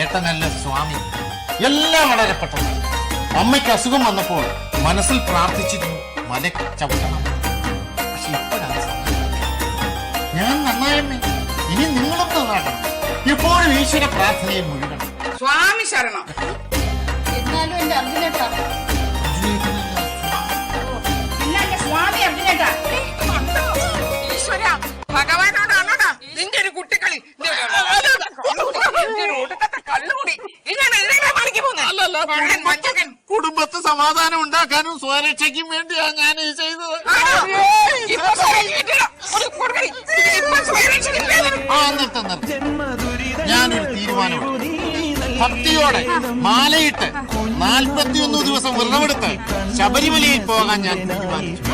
ഏട്ടനല്ല സ്വാമി? എല്ലാം വളരെ പെട്ടെന്ന്. അമ്മയ്ക്ക് അസുഖം വന്നപ്പോൾ മനസ്സിൽ പ്രാർത്ഥിച്ചിരുന്നു മല ചവിട്ടണം. പക്ഷെ ഇപ്പോഴാണ് ഞാൻ നന്നായമ്മേ ഇനി നിങ്ങളും നന്നാക്കണം. ഇപ്പോഴും ഈശ്വര പ്രാർത്ഥനയിൽ മുഴുകണം. സ്വാമി ശരണം. എന്നാലും എന്റെ അർജുനേട്ടാ കുടുംബത്ത് സമാധാനം ഉണ്ടാക്കാനും സ്വരക്ഷയ്ക്കും വേണ്ടിയാ ഞാൻ ഈ ചെയ്തത്? ആ നിർത്ത നിർത്ത. ഞാനൊരു തീരുമാനമെടുത്തു. ഭക്തിയോടെ മാലയിട്ട് നാൽപ്പത്തിയൊന്ന് ദിവസം വ്രതമെടുത്ത് ശബരിമലയിൽ പോകാൻ ഞാൻ തീരുമാനിച്ചു.